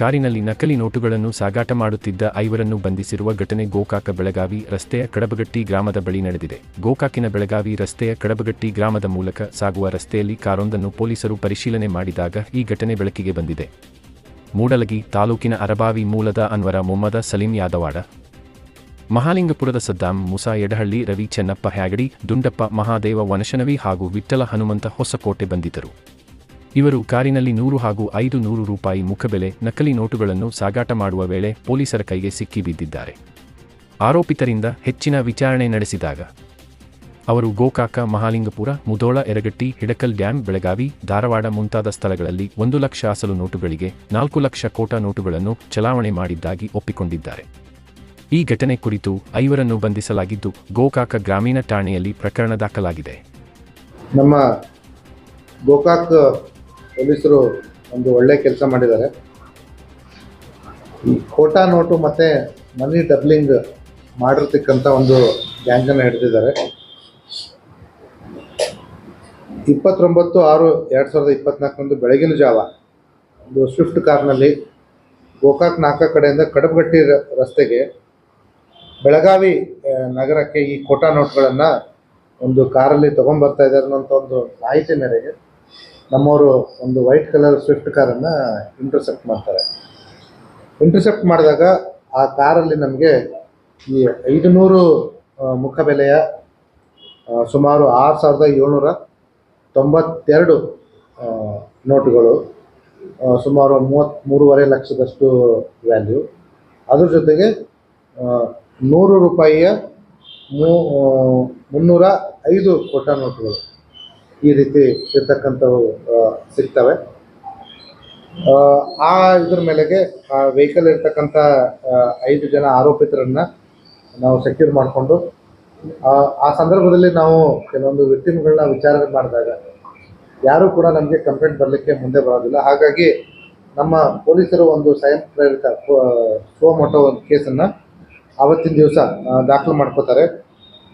ಕಾರಿನಲ್ಲಿ ನಕಲಿ ನೋಟುಗಳನ್ನು ಸಾಗಾಟ ಮಾಡುತ್ತಿದ್ದ ಐವರನ್ನು ಬಂಧಿಸಿರುವ ಘಟನೆ ಗೋಕಾಕ ಬೆಳಗಾವಿ ರಸ್ತೆಯ ಕಡಬಗಟ್ಟಿ ಗ್ರಾಮದ ಬಳಿ ನಡೆದಿದೆ. ಗೋಕಾಕಿನ ಬೆಳಗಾವಿ ರಸ್ತೆಯ ಕಡಬಗಟ್ಟಿ ಗ್ರಾಮದ ಮೂಲಕ ಸಾಗುವ ರಸ್ತೆಯಲ್ಲಿ ಕಾರೊಂದನ್ನು ಪೊಲೀಸರು ಪರಿಶೀಲನೆ ಮಾಡಿದಾಗ ಈ ಘಟನೆ ಬೆಳಕಿಗೆ ಬಂದಿದೆ. ಮೂಡಲಗಿ ತಾಲೂಕಿನ ಅರಬಾವಿ ಮೂಲದ ಅನ್ವರ ಮೊಹಮ್ಮದ ಸಲೀಂ ಯಾದವಾಡ, ಮಹಾಲಿಂಗಪುರದ ಸದ್ದಾಂ ಮುಸಾ ಯಡಹಳ್ಳಿ, ರವಿ ಚೆನ್ನಪ್ಪ ಹ್ಯಾಗಡಿ, ದುಂಡಪ್ಪ ಮಹಾದೇವ ವನಶನವಿ ಹಾಗೂ ವಿಠ್ಠಲ ಹನುಮಂತ ಹೊಸಕೋಟೆ ಬಂಧಿತರು. ಇವರು ಕಾರಿನಲ್ಲಿ ನೂರು ಹಾಗೂ ಐದು ನೂರು ರೂಪಾಯಿ ಮುಖಬೆಲೆ, ನಕಲಿ ನೋಟುಗಳನ್ನು ಸಾಗಾಟ ಮಾಡುವ ವೇಳೆ ಪೊಲೀಸರ ಕೈಗೆ ಸಿಕ್ಕಿ ಬಿದ್ದಿದ್ದಾರೆ. ಆರೋಪಿತರಿಂದ ಹೆಚ್ಚಿನ ವಿಚಾರಣೆ ನಡೆಸಿದಾಗ ಅವರು ಗೋಕಾಕ, ಮಹಾಲಿಂಗಪುರ ಮುದೋಳ ಎರಗಟ್ಟಿ ಹಿಡಕಲ್ ಡ್ಯಾಂ, ಬೆಳಗಾವಿ, ಧಾರವಾಡ ಮುಂತಾದ ಸ್ಥಳಗಳಲ್ಲಿ ಒಂದು ಲಕ್ಷ ಅಸಲು ನೋಟುಗಳಿಗೆ ನಾಲ್ಕು ಲಕ್ಷ ಕೋಟಾ ನೋಟುಗಳನ್ನು ಚಲಾವಣೆ ಮಾಡಿದ್ದಾಗಿ ಒಪ್ಪಿಕೊಂಡಿದ್ದಾರೆ. ಈ ಘಟನೆ ಕುರಿತು ಐವರನ್ನು ಬಂಧಿಸಲಾಗಿದ್ದು ಗೋಕಾಕ ಗ್ರಾಮೀಣ ಠಾಣೆಯಲ್ಲಿ ಪ್ರಕರಣ ದಾಖಲಾಗಿದೆ. ನಮ್ಮ ಗೋಕಾಕ್ ಪೊಲೀಸರು ಒಂದು ಒಳ್ಳೆ ಕೆಲಸ ಮಾಡಿದ್ದಾರೆ. ಈ ಖೋಟಾ ನೋಟು ಮತ್ತು ಮನಿ ಡಬ್ಲಿಂಗ್ ಮಾಡಿರ್ತಕ್ಕಂಥ ಒಂದು ಗ್ಯಾಂಗನ್ನು ಹಿಡಿದಿದ್ದಾರೆ. ಇಪ್ಪತ್ತೊಂಬತ್ತು ಆರು ಎರಡು ಸಾವಿರದ ಇಪ್ಪತ್ತ್ನಾಲ್ಕರಂದು ಬೆಳಗಿನ ಜಾವ ಒಂದು ಸ್ವಿಫ್ಟ್ ಕಾರ್ನಲ್ಲಿ ಗೋಕಾಕ್ ನಾಲ್ಕ ಕಡೆಯಿಂದ ಕಡಬಗಟ್ಟಿ ರಸ್ತೆಗೆ ಬೆಳಗಾವಿ ನಗರಕ್ಕೆ ಈ ಖೋಟಾ ನೋಟ್ಗಳನ್ನು ಒಂದು ಕಾರಲ್ಲಿ ತೊಗೊಂಬರ್ತಾ ಇದ್ದಾರೆ ಅನ್ನೋಂಥ ಒಂದು ಮಾಹಿತಿ ಮೇರೆಗೆ ನಮ್ಮವರು ಒಂದು ವೈಟ್ ಕಲರ್ ಸ್ವಿಫ್ಟ್ ಕಾರನ್ನು ಇಂಟರ್ಸೆಪ್ಟ್ ಮಾಡ್ತಾರೆ. ಇಂಟರ್ಸೆಪ್ಟ್ ಮಾಡಿದಾಗ ಆ ಕಾರಲ್ಲಿ ನಮಗೆ ಈ ಐದು ನೂರು ಮುಖಬೆಲೆಯ ಸುಮಾರು ಆರು ಸಾವಿರದ ಏಳ್ನೂರ ತೊಂಬತ್ತೆರಡು ನೋಟುಗಳು ಸುಮಾರು ಮೂವತ್ತ್ ಮೂರುವರೆ ಲಕ್ಷದಷ್ಟು ವ್ಯಾಲ್ಯೂ ಅದ್ರ ಜೊತೆಗೆ ನೂರು ರೂಪಾಯಿಯ ಮೂ ಮುನ್ನೂರ ಐದು ಕೊಟ್ಟ ನೋಟುಗಳು. ಈ ರೀತಿ ಇರ್ತಕ್ಕಂಥವು ಸಿಗ್ತವೆ. ಆ, ಇದ್ರ ಮೇಲೆಗೆ ಆ ವೆಹಿಕಲ್ ಇರ್ತಕ್ಕಂಥ ಐದು ಜನ ಆರೋಪಿತರನ್ನ ನಾವು ಸೆಕ್ಯೂರ್ ಮಾಡಿಕೊಂಡು ಆ ಸಂದರ್ಭದಲ್ಲಿ ನಾವು ಕೆಲವೊಂದು ವಿಕ್ಟಿಮ್ಗಳನ್ನ ವಿಚಾರಣೆ ಮಾಡಿದಾಗ ಯಾರೂ ಕೂಡ ನಮಗೆ ಕಂಪ್ಲೇಂಟ್ ಬರಲಿಕ್ಕೆ ಮುಂದೆ ಬರೋದಿಲ್ಲ. ಹಾಗಾಗಿ ನಮ್ಮ ಪೊಲೀಸರು ಒಂದು ಸ್ವಯಂ ಪ್ರೇರಿತ ಮೋಟೋ ಒಂದು ಕೇಸನ್ನು ಆವತ್ತಿನ ದಿವಸ ದಾಖಲು ಮಾಡ್ಕೋತಾರೆ.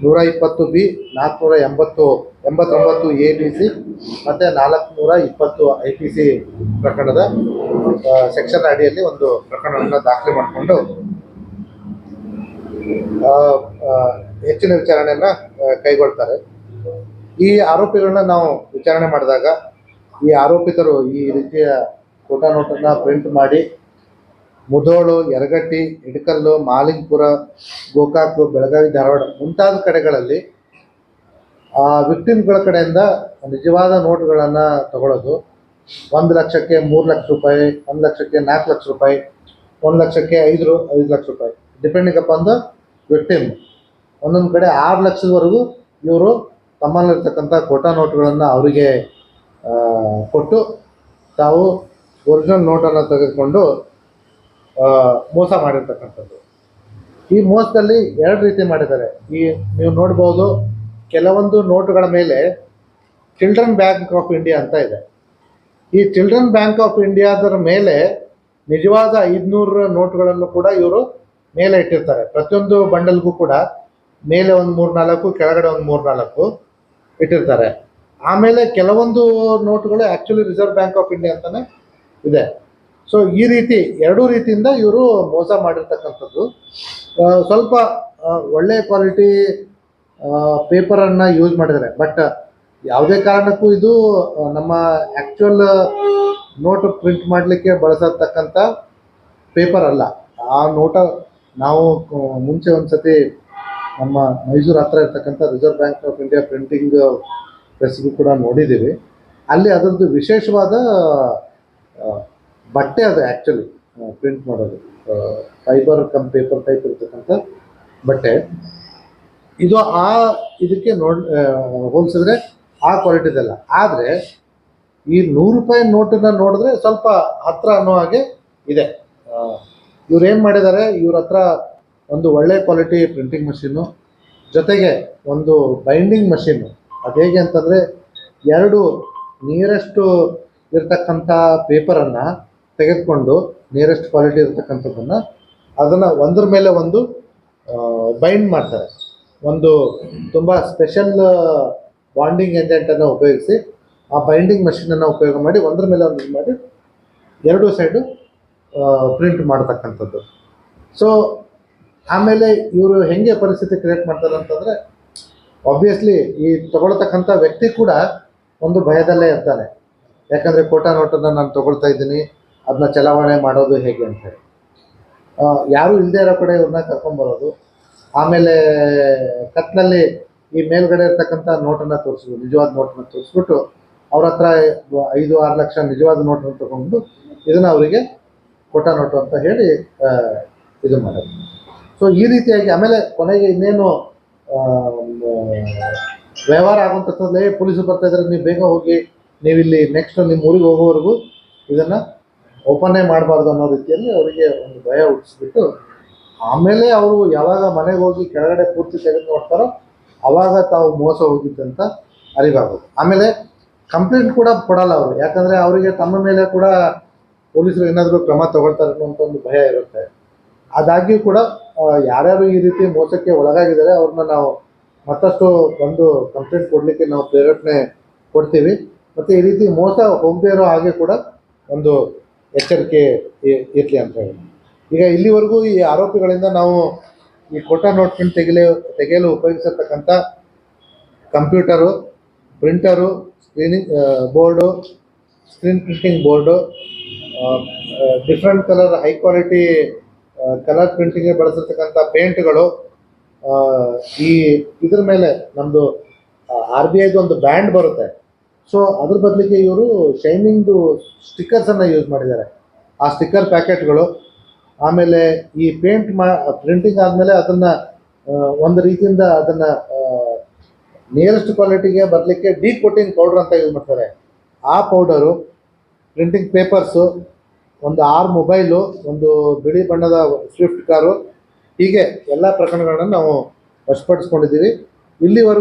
ನೂರ ಇಪ್ಪತ್ತು ಬಿ ನಾಲ್ಕುನೂರ ಎಂಬತ್ತು ಎಂಬತ್ತೊಂಬತ್ತು ಎ ಪಿ ಸಿ ಮತ್ತು ನಾಲ್ಕುನೂರ ಇಪ್ಪತ್ತು ಐ ಪಿ ಸಿ ಪ್ರಕರಣದ ಸೆಕ್ಷನ್ ಅಡಿಯಲ್ಲಿ ಒಂದು ಪ್ರಕರಣವನ್ನು ದಾಖಲೆ ಮಾಡಿಕೊಂಡು ಹೆಚ್ಚಿನ ವಿಚಾರಣೆಯನ್ನು ಕೈಗೊಳ್ತಾರೆ. ಈ ಆರೋಪಿಗಳನ್ನ ನಾವು ವಿಚಾರಣೆ ಮಾಡಿದಾಗ, ಈ ಆರೋಪಿತರು ಈ ರೀತಿಯ ಫೋಟೋ ನೋಟನ್ನು ಪ್ರಿಂಟ್ ಮಾಡಿ, ಮುಧೋಳು, ಯರಗಟ್ಟಿ, ಇಡಕಲ್ಲು, ಮಾಲಿಂಗ್ಪುರ, ಗೋಕಾಕ್, ಬೆಳಗಾವಿ, ಧಾರವಾಡ ಮುಂತಾದ ಕಡೆಗಳಲ್ಲಿ ಆ ವಿಕ್ಟಿಮ್ಗಳ ಕಡೆಯಿಂದ ನಿಜವಾದ ನೋಟುಗಳನ್ನು ತಗೊಳ್ಳೋದು ಒಂದು ಲಕ್ಷಕ್ಕೆ ಮೂರು ಲಕ್ಷ ರೂಪಾಯಿ, ಒಂದು ಲಕ್ಷಕ್ಕೆ ನಾಲ್ಕು ಲಕ್ಷ ರೂಪಾಯಿ, ಒಂದು ಲಕ್ಷಕ್ಕೆ ಐದು ಐದು ಲಕ್ಷ ರೂಪಾಯಿ. ಡಿಪೆಂಡಿಂಗ್ ಅಪಾನ್ ದ ವಿಕ್ಟಿಮ್ ಒಂದೊಂದು ಕಡೆ ಆರು ಲಕ್ಷದವರೆಗೂ ಇವರು ತಮ್ಮಲ್ಲಿರ್ತಕ್ಕಂಥ ಕೋಟಾ ನೋಟುಗಳನ್ನು ಅವರಿಗೆ ಕೊಟ್ಟು ತಾವು ಒರಿಜಿನಲ್ ನೋಟನ್ನು ತೆಗೆದುಕೊಂಡು ಮೋಸ ಮಾಡಿರ್ತಕ್ಕಂಥದ್ದು. ಈ ಮೋಸದಲ್ಲಿ ಎರಡು ರೀತಿ ಮಾಡಿದ್ದಾರೆ. ಈ ನೀವು ನೋಡ್ಬೋದು ಕೆಲವೊಂದು ನೋಟುಗಳ ಮೇಲೆ ಚಿಲ್ಡ್ರನ್ ಬ್ಯಾಂಕ್ ಆಫ್ ಇಂಡಿಯಾ ಅಂತ ಇದೆ. ಈ ಚಿಲ್ಡ್ರನ್ ಬ್ಯಾಂಕ್ ಆಫ್ ಇಂಡಿಯಾದರ ಮೇಲೆ ನಿಜವಾದ ಐದುನೂರು ನೋಟುಗಳನ್ನು ಕೂಡ ಇವರು ಮೇಲೆ ಇಟ್ಟಿರ್ತಾರೆ. ಪ್ರತಿಯೊಂದು ಬಂಡಲ್ಗೂ ಕೂಡ ಮೇಲೆ ಒಂದು ಮೂರು ನಾಲ್ಕು ಕೆಳಗಡೆ ಒಂದು ಮೂರು ನಾಲ್ಕು ಇಟ್ಟಿರ್ತಾರೆ. ಆಮೇಲೆ ಕೆಲವೊಂದು ನೋಟುಗಳು actually Reserve Bank of India ಅಂತಲೇ ಇದೆ. ಸೊ ಈ ರೀತಿ ಎರಡೂ ರೀತಿಯಿಂದ ಇವರು ಮೋಸ ಮಾಡಿರ್ತಕ್ಕಂಥದ್ದು. ಸ್ವಲ್ಪ ಒಳ್ಳೆಯ ಕ್ವಾಲಿಟಿ ಪೇಪರನ್ನು ಯೂಸ್ ಮಾಡಿದ್ದಾರೆ. ಬಟ್ ಯಾವುದೇ ಕಾರಣಕ್ಕೂ ಇದು ನಮ್ಮ ಆ್ಯಕ್ಚುಯಲ್ ನೋಟ್ ಪ್ರಿಂಟ್ ಮಾಡಲಿಕ್ಕೆ ಬಳಸತಕ್ಕಂಥ ಪೇಪರ್ ಅಲ್ಲ. ಆ ನೋಟ ನಾವು ಮುಂಚೆ ಒಂದು ಸತಿ ನಮ್ಮ ಮೈಸೂರು ಹತ್ರ ಇರ್ತಕ್ಕಂಥ Reserve Bank of India printing ಪ್ರೆಸ್ಗೂ ಕೂಡ ನೋಡಿದ್ದೀವಿ. ಅಲ್ಲಿ ಅದರದ್ದು ವಿಶೇಷವಾದ ಬಟ್ಟೆ ಅದು ಆ್ಯಕ್ಚುಲಿ ಪ್ರಿಂಟ್ ಮಾಡೋದು. ಫೈಬರ್ ಕಮ್ ಪೇಪರ್ ಟೈಪ್ ಇರ್ತಕ್ಕಂಥ ಬಟ್ಟೆ. ಇದು ಆ ಇದಕ್ಕೆ ನೋಡ್ ಹೋಲಿಸಿದ್ರೆ ಆ ಕ್ವಾಲಿಟಿದಲ್ಲ ಆದರೆ ಈ ನೂರು ರೂಪಾಯಿ ನೋಟನ್ನ ನೋಡಿದ್ರೆ ಸ್ವಲ್ಪ ಹತ್ರ ಅನ್ನೋ ಹಾಗೆ ಇದೆ. ಇವ್ರು ಏನು ಮಾಡಿದ್ದಾರೆ? ಇವ್ರ ಹತ್ರ ಒಂದು ಒಳ್ಳೆ ಕ್ವಾಲಿಟಿ ಪ್ರಿಂಟಿಂಗ್ ಮಷೀನು ಜೊತೆಗೆ ಒಂದು ಬೈಂಡಿಂಗ್ ಮಷೀನು ಅದು ಹೇಗೆ ಅಂತಂದರೆ ಎರಡು ನಿಯರೆಸ್ಟ್ ಇರತಕ್ಕಂಥ ಪೇಪರನ್ನು ತೆಗೆದುಕೊಂಡು ನಿಯರೆಸ್ಟ್ ಕ್ವಾಲಿಟಿ ಇರ್ತಕ್ಕಂಥದ್ದನ್ನು ಅದನ್ನು ಒಂದ್ರ ಮೇಲೆ ಒಂದು ಬೈಂಡ್ ಮಾಡ್ತಾರೆ. ಒಂದು ತುಂಬ ಸ್ಪೆಷಲ್ ಬಾಂಡಿಂಗ್ ಏಜೆಂಟನ್ನು ಉಪಯೋಗಿಸಿ ಆ ಬೈಂಡಿಂಗ್ ಮಷೀನನ್ನು ಉಪಯೋಗ ಮಾಡಿ ಒಂದ್ರ ಮೇಲೆ ಒಂದು ಇದು ಮಾಡಿ ಎರಡೂ ಸೈಡು ಪ್ರಿಂಟ್ ಮಾಡ್ತಕ್ಕಂಥದ್ದು. ಸೊ ಆಮೇಲೆ ಇವರು ಹೆಂಗೆ ಪರಿಸ್ಥಿತಿ ಕ್ರಿಯೇಟ್ ಮಾಡ್ತಾರೆ ಅಂತಂದರೆ ಆಬ್ವಿಯಸ್ಲಿ ಈ ತಗೊಳ್ತಕ್ಕಂಥ ವ್ಯಕ್ತಿ ಕೂಡ ಒಂದು ಭಯದಲ್ಲೇ ಇರ್ತಾನೆ. ಯಾಕಂದರೆ ಕೋಟಾ ನೋಟನ್ನು ನಾನು ತಗೊಳ್ತಾ ಇದ್ದೀನಿ ಅದನ್ನ ಚಲಾವಣೆ ಮಾಡೋದು ಹೇಗೆ ಅಂತ ಹೇಳಿ. ಯಾರೂ ಇಲ್ಲದೆ ಇರೋ ಕಡೆ ಇವ್ರನ್ನ ಕರ್ಕೊಂಬರೋದು ಆಮೇಲೆ ಕತ್ನಲ್ಲಿ ಈ ಮೇಲ್ಗಡೆ ಇರ್ತಕ್ಕಂಥ ನೋಟನ್ನು ತೋರಿಸ್ಬೋದು ನಿಜವಾದ ನೋಟನ್ನು ತೋರಿಸ್ಬಿಟ್ಟು ಅವ್ರ ಹತ್ರ ಐದು, ಆರು ಲಕ್ಷ ನಿಜವಾದ ನೋಟನ್ನು ತಗೊಂಡು ಇದನ್ನು ಅವರಿಗೆ ಕೊಟ್ಟ ನೋಟು ಅಂತ ಹೇಳಿ ಇದು ಮಾಡೋದು ಸೊ ಈ ರೀತಿಯಾಗಿ ಆಮೇಲೆ ಕೊನೆಗೆ ಇನ್ನೇನು ವ್ಯವಹಾರ ಆಗುವಂಥದ್ದೇ ಪೊಲೀಸರು ಬರ್ತಾ ಇದ್ದಾರೆ ನೀವು ಬೇಗ ಹೋಗಿ, ನೀವಿಲ್ಲಿ ನೆಕ್ಸ್ಟ್ ನಿಮ್ಮ ಊರಿಗೆ ಹೋಗೋವರೆಗೂ ಇದನ್ನು ಓಪನ್ನೇ ಮಾಡಬಾರ್ದು ಅನ್ನೋ ರೀತಿಯಲ್ಲಿ ಅವರಿಗೆ ಒಂದು ಭಯ ಹುಟ್ಟಿಸ್ಬಿಟ್ಟು ಆಮೇಲೆ ಅವರು ಯಾವಾಗ ಮನೆಗೆ ಹೋಗಿ ಕೆಳಗಡೆ ಪೂರ್ತಿ ತೆಗೆದು ನೋಡ್ತಾರೋ, ಅವಾಗ ತಾವು ಮೋಸ ಹೋಗಿದ್ದಂತ ಅರಿವಾಗೋದು. ಆಮೇಲೆ ಕಂಪ್ಲೇಂಟ್ ಕೂಡ ಕೊಡಲ್ಲ ಅವರು. ಯಾಕಂದರೆ ಅವರಿಗೆ ತಮ್ಮ ಮೇಲೆ ಕೂಡ ಪೊಲೀಸರು ಏನಾದರೂ ಕ್ರಮ ತಗೊಳ್ತಾರೆ ಅನ್ನೋಂಥ ಒಂದು ಭಯ ಇರುತ್ತೆ. ಆದಾಗ್ಯೂ ಕೂಡ ಯಾರ್ಯಾರು ಈ ರೀತಿ ಮೋಸಕ್ಕೆ ಒಳಗಾಗಿದ್ದಾರೆ, ಅವ್ರನ್ನ ನಾವು ಮತ್ತಷ್ಟು ಬಂದು ಕಂಪ್ಲೇಂಟ್ ಕೊಡಲಿಕ್ಕೆ ನಾವು ಪ್ರೇರೇಪಣೆ ಕೊಡ್ತೀವಿ. ಮತ್ತು ಈ ರೀತಿ ಮೋಸ ಹೋಗದೇ ಇರೋ ಹಾಗೆ ಕೂಡ ಒಂದು ಎಚ್ಚರಿಕೆ ಇರ್ಲಿ ಅಂತ ಹೇಳಿ ಈಗ ಇಲ್ಲಿವರೆಗೂ ಈ ಆರೋಪಿಗಳಿಂದ ನಾವು ಈ ಕೋಟಾ ನೋಟ್ ಪ್ರಿಂಟ್ ತೆಗೆಯಲು ತೆಗೆಯಲು ಉಪಯೋಗಿಸತಕ್ಕಂಥ computer, printer, screening board, screen printing board different colour high quality colour ಪ್ರಿಂಟಿಂಗ್ಗೆ ಬಳಸಿರ್ತಕ್ಕಂಥ ಪೇಂಟ್ಗಳು ಈ ಇದ್ರ ಮೇಲೆ ನಮ್ಮದು ಆರ್ ಬಿ ಐದು ಒಂದು ಬ್ಯಾಂಡ್ ಬರುತ್ತೆ. ಸೊ, ಅದ್ರ ಬದಲಿಗೆ ಇವರು ಶೈನಿಂಗ್ದು ಸ್ಟಿಕ್ಕರ್ಸನ್ನು ಯೂಸ್ ಮಾಡಿದ್ದಾರೆ. ಆ ಸ್ಟಿಕ್ಕರ್ ಪ್ಯಾಕೆಟ್ಗಳು ಆಮೇಲೆ ಈ ಪೇಂಟ್ ಮಾ ಪ್ರಿಂಟಿಂಗ್ ಆದಮೇಲೆ ಅದನ್ನು ಒಂದು ರೀತಿಯಿಂದ ಅದನ್ನು ನಿಯರೆಸ್ಟ್ ಕ್ವಾಲಿಟಿಗೆ ಬರಲಿಕ್ಕೆ ಡಿ ಕೋಟಿಂಗ್ ಪೌಡ್ರ್ ಅಂತ ಯೂಸ್ ಮಾಡ್ತಾರೆ. ಆ ಪೌಡರು ಪ್ರಿಂಟಿಂಗ್ ಪೇಪರ್ಸು ಒಂದು ಆರು ಮೊಬೈಲು ಒಂದು ಬಿಳಿ ಬಣ್ಣದ ಸ್ವಿಫ್ಟ್ ಕಾರು ಹೀಗೆ ಎಲ್ಲ ಪ್ರಕರಣಗಳನ್ನು ನಾವು ವಶಪಡಿಸ್ಕೊಂಡಿದ್ದೀವಿ. ಇಲ್ಲಿವರೆಗೂ